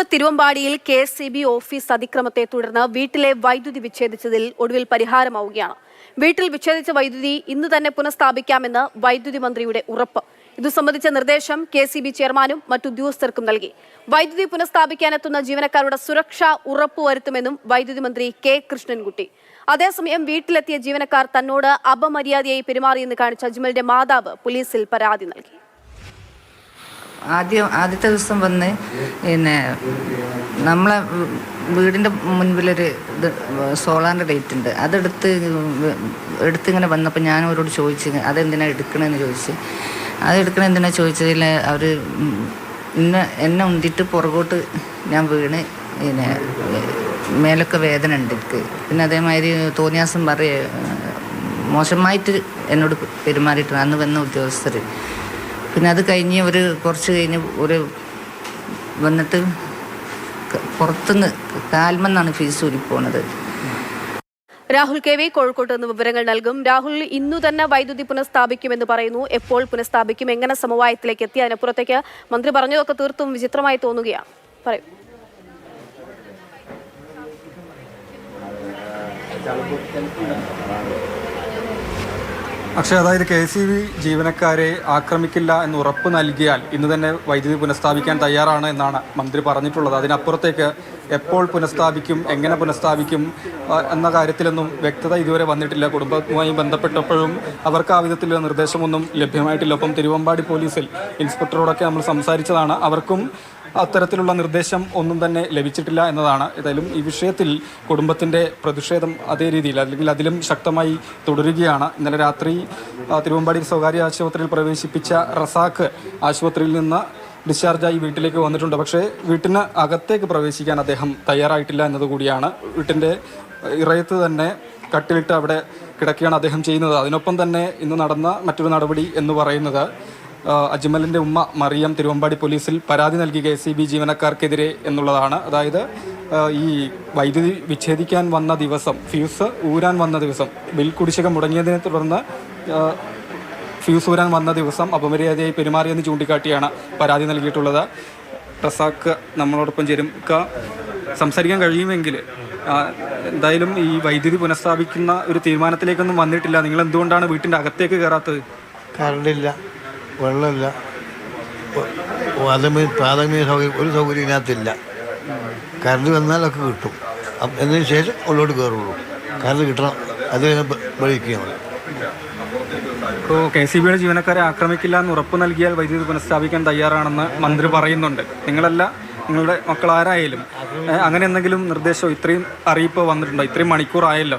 Kozhikode തിരുവമ്പാടിയിൽ K S C B office അതിക്രമത്തെ തുടർന്ന് വീട്ടിലെ വൈദ്യുതി വിച്ഛേദിച്ചതിൽ ഒടുവിൽ പരിഹാരമാവുകയാണ്. വീട്ടിൽ വിച്ഛേദിച്ച വൈദ്യുതി ഇന്ന് തന്നെ പുനഃസ്ഥാപിക്കാമെന്ന് വൈദ്യുതി മന്ത്രിയുടെ ഉറപ്പ്. ഇതു സംബന്ധിച്ച നിർദ്ദേശം കെ സി ബി ചെയർമാനും മറ്റുദ്യോഗസ്ഥർക്കും നൽകി. വൈദ്യുതി പുനഃസ്ഥാപിക്കാനെത്തുന്ന ജീവനക്കാരുടെ സുരക്ഷ ഉറപ്പുവരുത്തുമെന്നും വൈദ്യുതി മന്ത്രി കെ കൃഷ്ണൻകുട്ടി. അതേസമയം വീട്ടിലെത്തിയ ജീവനക്കാർ തന്നോട് അപമര്യാദയായി പെരുമാറിയെന്ന് കാണിച്ച അജ്മലിന്റെ മാതാവ് പോലീസിൽ പരാതി നൽകി. ആദ്യം ആദ്യത്തെ ദിവസം വന്ന് പിന്നെ നമ്മളെ വീടിന്റെ മുൻപിലൊരു ഇത് സോളാറിന്റെ ഡേറ്റ് ഉണ്ട്. അതെടുത്ത് എടുത്തിങ്ങനെ വന്നപ്പോൾ ഞാൻ അവരോട് ചോദിച്ചു അതെന്തിനാണ് എടുക്കണമെന്ന് ചോദിച്ച്? അത് എടുക്കണ എന്തിനാ? ചോദിച്ചതിൽ അവർ എന്നെ എന്നെ ഉന്തിട്ട് പുറകോട്ട് ഞാൻ വീണ്. പിന്നെ മേലൊക്കെ വേദന ഉണ്ട് എനിക്ക്. പിന്നെ അതേമാതിരി തോന്നിയാസം പറയ മോശമായിട്ട് എന്നോട് പെരുമാറിയിട്ടുണ്ട്. അന്ന് വന്ന ഉദ്യോഗസ്ഥർ. പിന്നെ അത് കഴിഞ്ഞ് ഒരു കുറച്ച് കഴിഞ്ഞ് ഒരു വന്നിട്ട് പുറത്തുനിന്ന് കാൽമെന്നാണ് ഫീസ് ഊരിപ്പോണത് രാഹുൽ കെ വി കോഴിക്കോട്ട് നിന്ന് വിവരങ്ങൾ നൽകും. രാഹുൽ ഇന്നു തന്നെ വൈദ്യുതി പുനഃസ്ഥാപിക്കുമെന്ന് പറയുന്നു. എപ്പോൾ പുനഃസ്ഥാപിക്കും? എങ്ങനെ സമവായത്തിലേക്ക് എത്തി? അതിനപ്പുറത്തേക്ക് മന്ത്രി പറഞ്ഞതൊക്കെ തീർത്തും വിചിത്രമായി തോന്നുകയാണ്. പറയൂ. പക്ഷേ അതായത് കെ സി ബി ജീവനക്കാരെ ആക്രമിക്കില്ല എന്ന് ഉറപ്പ് നൽകിയാൽ ഇന്ന് തന്നെ വൈദ്യുതി പുനഃസ്ഥാപിക്കാൻ തയ്യാറാണ് എന്നാണ് മന്ത്രി പറഞ്ഞിട്ടുള്ളത്. അതിനപ്പുറത്തേക്ക് എപ്പോൾ പുനഃസ്ഥാപിക്കും എങ്ങനെ പുനഃസ്ഥാപിക്കും എന്ന കാര്യത്തിലൊന്നും വ്യക്തത ഇതുവരെ വന്നിട്ടില്ല. കുടുംബവുമായി ബന്ധപ്പെട്ടപ്പോഴും അവർക്ക് ആ വിധത്തിലുള്ള നിർദ്ദേശമൊന്നും ലഭ്യമായിട്ടില്ല. ഒപ്പം തിരുവമ്പാടി പോലീസിൽ ഇൻസ്പെക്ടറോടൊക്കെ നമ്മൾ സംസാരിച്ചതാണ്. അവർക്കും അത്തരത്തിലുള്ള നിർദ്ദേശം ഒന്നും തന്നെ ലഭിച്ചിട്ടില്ല എന്നതാണ്. ഏതായാലും ഈ വിഷയത്തിൽ കുടുംബത്തിന്റെ പ്രതിഷേധം അതേ രീതിയിൽ അല്ലെങ്കിൽ അതിലും ശക്തമായി തുടരുകയാണ്. ഇന്നലെ രാത്രി തിരുവമ്പാടി സ്വകാര്യ ആശുപത്രിയിൽ പ്രവേശിപ്പിച്ച റസാഖ് ആശുപത്രിയിൽ നിന്ന് ഡിസ്ചാർജായി വീട്ടിലേക്ക് വന്നിട്ടുണ്ട്. പക്ഷേ വീട്ടിന് അകത്തേക്ക് പ്രവേശിക്കാൻ അദ്ദേഹം തയ്യാറായിട്ടില്ല എന്നതുകൂടിയാണ് വീട്ടിന്റെ ഇറയത്ത് തന്നെ കട്ടിലിട്ട് അവിടെ കിടക്കുകയാണ് അദ്ദേഹം ചെയ്യുന്നത്. അതിനൊപ്പം തന്നെ ഇന്ന് നടന്ന മറ്റൊരു നടപടി എന്ന് പറയുന്നത് ആ, അജ്മലിന്റെ ഉമ്മ മറിയം തിരുവമ്പാടി പോലീസിൽ പരാതി നൽകി കെ സി ബി ജീവനക്കാർക്കെതിരെ എന്നുള്ളതാണ്. അതായത് ഈ വൈദ്യുതി വിച്ഛേദിക്കാൻ വന്ന ദിവസം ഫ്യൂസ് ഊരാൻ വന്ന ദിവസം ബിൽ കുടിശ്ശിക മുടങ്ങിയതിനെ തുടർന്ന് ഫ്യൂസ് ഊരാൻ വന്ന ദിവസം അപമര്യാദയായി പെരുമാറിയെന്ന് ചൂണ്ടിക്കാട്ടിയാണ് പരാതി നൽകിയിട്ടുള്ളത്. റസാക്ക് നമ്മളോടൊപ്പം ചേരും. സംസാരിക്കാൻ കഴിയുമെങ്കിൽ എന്തായാലും ഈ വൈദ്യുതി പുനഃസ്ഥാപിക്കുന്ന ഒരു തീരുമാനത്തിലേക്കൊന്നും വന്നിട്ടില്ല. നിങ്ങൾ എന്തുകൊണ്ടാണ് വീട്ടിന്റെ അകത്തേക്ക് കയറാത്തത്? കറണ്ടില്ല. വെള്ളമില്ല. പ്രാഥമിക പ്രാഥമിക സൗകര്യം ഒരു സൗകര്യം ഇതിനകത്തില്ല. കറണ്ട് വന്നാലൊക്കെ കിട്ടും. എന്നതിന് ശേഷം ഉള്ളോട്ട് കയറുള്ളൂ. കറണ്ട് കിട്ടണം. അത് വഴിക്കുക നമ്മൾ ഇപ്പോൾ കെ സി ബിയുടെ ജീവനക്കാരെ ആക്രമിക്കില്ല എന്ന് ഉറപ്പ് നൽകിയാൽ വൈദ്യുതി പുനഃസ്ഥാപിക്കാൻ തയ്യാറാണെന്ന് മന്ത്രി പറയുന്നുണ്ട്. നിങ്ങളല്ല നിങ്ങളുടെ മക്കൾ ആരായാലും അങ്ങനെ എന്തെങ്കിലും നിർദ്ദേശം? ഇത്രയും അറിയിപ്പ് വന്നിട്ടുണ്ടോ? ഇത്രയും മണിക്കൂറായല്ലോ.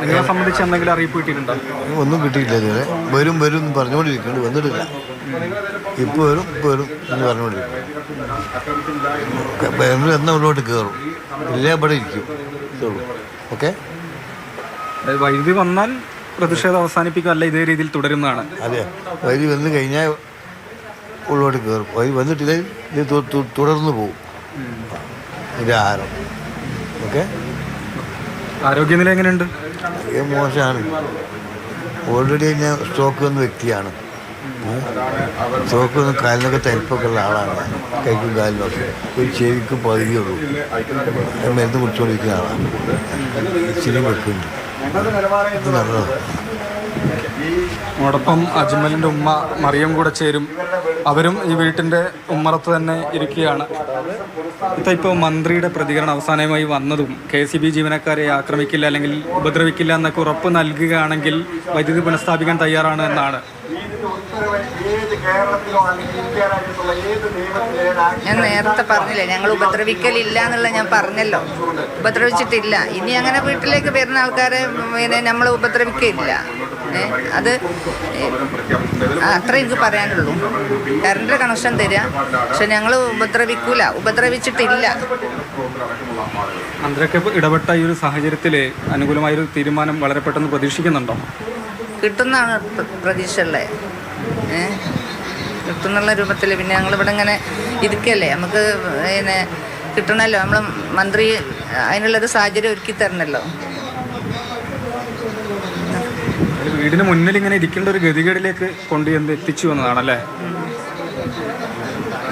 നിങ്ങളെ സംബന്ധിച്ച് എന്തെങ്കിലും അറിയിപ്പ് കിട്ടിയിട്ടുണ്ടോ? ഒന്നും കിട്ടിയില്ല ഇതുവരെ. വരും വരും എന്ന് പറഞ്ഞുകൊണ്ടിരിക്കുന്നുണ്ട്. വന്നിട്ടില്ല. ഇപ്പോൾ വരും ഇപ്പോൾ വരും എന്ന് പറഞ്ഞുകൊണ്ടിരിക്കും എന്നാൽ ഉള്ളോട്ട് കയറും ഇല്ല ഇവിടെ ഇരിക്കും. ഓക്കെ? അതായത് വൈദ്യുതി വന്നാൽ പ്രതിഷേധം അവസാനിപ്പിക്കും അല്ല ഇതേ രീതിയിൽ തുടരുന്നതാണ്. അതെ. വൈദ്യുതി വന്നു കഴിഞ്ഞാൽ ഉള്ളോട്ട് കയറും വൈദ്യുതി വന്നിട്ടില്ല ഇത് തുടർന്ന് പോകും ഇതിന്റെ ആഹാരം ഓക്കെ? ആരോഗ്യനില എങ്ങനെയുണ്ട്? മോശമാണ്. ഓൾറെഡി ഞാൻ സ്ട്രോക്ക് വന്ന വ്യക്തിയാണ്. സ്ട്രോക്ക് വന്ന കാലിനൊക്കെ തരിപ്പൊക്കെ ഉള്ള ആളാണ് ഞാൻ. കൈക്കും കാലിനൊക്കെ ഒരു ചെവിക്ക് പകുതിയുള്ളൂ മരുന്ന് കുടിച്ചുകൊണ്ടിരിക്കുന്ന ആളാണ്. ഇച്ചിരി വെക്കുന്നുണ്ട്. ഇത് നല്ലതാണ്. അതോടൊപ്പം അജ്മലിന്റെ ഉമ്മ മറിയം കൂടെ ചേരും. അവരും ഈ വീട്ടിന്റെ ഉമ്മറത്ത് തന്നെ ഇരിക്കുകയാണ്. ഇപ്പൊ ഇപ്പോൾ മന്ത്രിയുടെ പ്രതികരണം അവസാനമായി വന്നതും കെ സി ബി ജീവനക്കാരെ ആക്രമിക്കില്ല അല്ലെങ്കിൽ ഉപദ്രവിക്കില്ല എന്നൊക്കെ ഉറപ്പ് നൽകുകയാണെങ്കിൽ വൈദ്യുതി പുനഃസ്ഥാപിക്കാൻ തയ്യാറാണ് എന്നാണ്. ഞാൻ നേരത്തെ പറഞ്ഞില്ലേ ഞങ്ങൾ ഉപദ്രവിക്കലില്ല എന്നുള്ള ഞാൻ പറഞ്ഞല്ലോ. ഉപദ്രവിച്ചിട്ടില്ല. ഇനി അങ്ങനെ വീട്ടിലേക്ക് വരുന്ന ആൾക്കാരെ നമ്മൾ ഉപദ്രവിക്കില്ല അത്. അത്രയും എനിക്ക് പറയാനുള്ളൂ. കറണ്ട് കണക്ഷൻ തരിക പക്ഷെ ഞങ്ങൾ ഉപദ്രവിക്കൂല. ഉപദ്രവിച്ചിട്ടില്ല. മന്ത്രിയൊക്കെ ഇടപെട്ട ഈ ഒരു സാഹചര്യത്തിൽ അനുകൂലമായൊരു തീരുമാനം വളരെ പെട്ടെന്ന് പ്രതീക്ഷിക്കുന്നുണ്ടോ? കിട്ടുന്നതാണ് പ്ര- പ്രതീക്ഷ ഉള്ളത് കിട്ടുന്നുള്ള രൂപത്തിൽ പിന്നെ ഞങ്ങളിവിടെ ഇങ്ങനെ ഇരിക്കല്ലേ? നമുക്ക് പിന്നെ കിട്ടണമല്ലോ നമ്മൾ മന്ത്രി അതിനുള്ളൊരു സാഹചര്യം ഒരുക്കി തരണമല്ലോ ഒരു വീടിന് മുന്നിൽ ഇങ്ങനെ ഇരിക്കേണ്ട ഒരു ഗതികേടിലേക്ക് കൊണ്ട് ചെന്ന് എത്തിച്ചു എന്നതാണല്ലേ?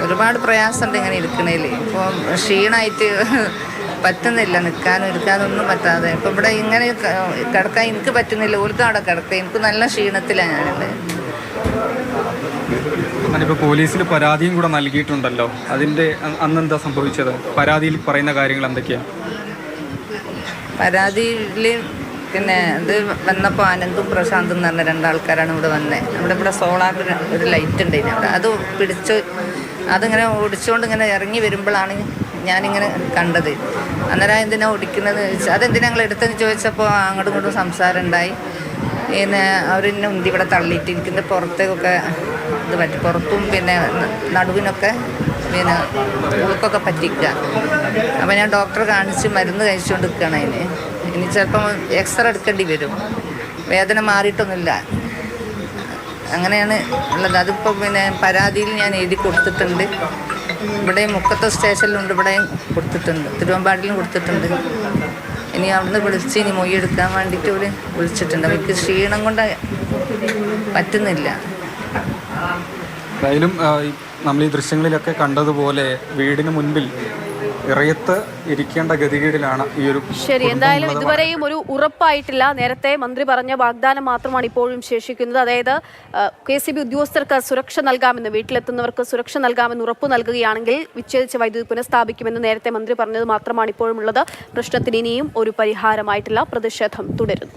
ഒരുപാട് പ്രയാസമുണ്ട് ഇങ്ങനെ ഇരിക്കണേൽ. ഇപ്പോൾ ക്ഷീണമായിട്ട് പറ്റുന്നില്ല നിൽക്കാനും ഇരിക്കാനും ഒന്നും പറ്റാതെ. ഇപ്പം ഇവിടെ ഇങ്ങനെ കിടക്കാൻ എനിക്ക് പറ്റുന്നില്ല. ഓർക്ക് അവിടെ കിടക്കാൻ. എനിക്ക് നല്ല ക്ഷീണത്തിലാണ് ഞാനുള്ളത് ഞാനിപ്പോൾ പോലീസിൽ പരാതിയും കൂടെ നൽകിയിട്ടുണ്ടല്ലോ. അതിന്റെ അന്ന് എന്താ സംഭവിച്ചത്? പരാതിയിൽ പറയുന്ന കാര്യങ്ങൾ എന്തൊക്കെയാണ് പരാതിയിൽ പിന്നെ ഇത് വന്നപ്പോൾ ആനന്ദും പ്രശാന്തും എന്ന് പറഞ്ഞ രണ്ടാൾക്കാരാണ് ഇവിടെ വന്നത് നമ്മുടെ ഇവിടെ സോളാർ ഒരു ലൈറ്റ് ഉണ്ട് അവിടെ. അത് പിടിച്ച് അതിങ്ങനെ ഓടിച്ചുകൊണ്ട് ഇങ്ങനെ ഇറങ്ങി വരുമ്പോഴാണ് ഞാനിങ്ങനെ കണ്ടത്. അന്നേരം എന്തിനാ ഓടിക്കുന്നത് ചോദിച്ചാൽ അതെന്തിനാ ഞങ്ങൾ എടുത്തെന്ന് ചോദിച്ചപ്പോൾ അങ്ങോട്ടും ഇങ്ങോട്ടും സംസാരം ഉണ്ടായി. പിന്നെ അവരെന്നെ ഉന്തി ഇവിടെ തള്ളിയിട്ട് എനിക്കിന്റെ പുറത്തേക്കൊക്കെ ഇത് പറ്റി പുറത്തും പിന്നെ നടുവിനൊക്കെ പിന്നെ ഉൾക്കൊക്കെ പറ്റിക്കുക അപ്പോൾ ഞാൻ ഡോക്ടറെ കാണിച്ച് മരുന്ന് കഴിച്ചുകൊണ്ട് നിൽക്കുകയാണ് അതിന്. ഇനി ചിലപ്പം എക്സ്റേ എടുക്കേണ്ടി വരും. വേദന മാറിയിട്ടൊന്നുമില്ല. അങ്ങനെയാണ് ഉള്ളത്. അതിപ്പോൾ പിന്നെ പരാതിയിൽ ഞാൻ എഴുതി കൊടുത്തിട്ടുണ്ട്. ഇവിടെയും മുക്കത്തെ സ്റ്റേഷനിലുണ്ട്. ഇവിടെയും കൊടുത്തിട്ടുണ്ട്. തിരുവമ്പാടിലും കൊടുത്തിട്ടുണ്ട്. ഇനി അവിടുന്ന് വിളിച്ച് ഇനി മൊഴി എടുക്കാൻ വേണ്ടിയിട്ട് ഒരു വിളിച്ചിട്ടുണ്ട്. അവർക്ക് ക്ഷീണം കൊണ്ട് പറ്റുന്നില്ല. നമ്മൾ ഈ ദൃശ്യങ്ങളിലൊക്കെ കണ്ടതുപോലെ വീടിന് മുൻപിൽ ഇറയത്ത് ഇരിക്കേണ്ട ഗതികേടിലാണ് ഈ ഒരു ശരി എന്തായാലും ഇതുവരെയും ഒരു ഉറപ്പായിട്ടില്ല. നേരത്തെ മന്ത്രി പറഞ്ഞ വാഗ്ദാനം മാത്രമാണ് ഇപ്പോഴും ശേഷിക്കുന്നത്. അതായത് കെ സി ബി ഉദ്യോഗസ്ഥർക്ക് സുരക്ഷ നൽകാമെന്ന് വീട്ടിലെത്തുന്നവർക്ക് സുരക്ഷ നൽകാമെന്ന് ഉറപ്പു നൽകുകയാണെങ്കിൽ വിച്ഛേദിച്ച വൈദ്യുതി പുനഃസ്ഥാപിക്കുമെന്ന് നേരത്തെ മന്ത്രി പറഞ്ഞത് മാത്രമാണ് ഇപ്പോഴും ഉള്ളത്. പ്രശ്നത്തിന് ഇനിയും ഒരു പരിഹാരമായിട്ടില്ല. പ്രതിഷേധം തുടരുന്നു.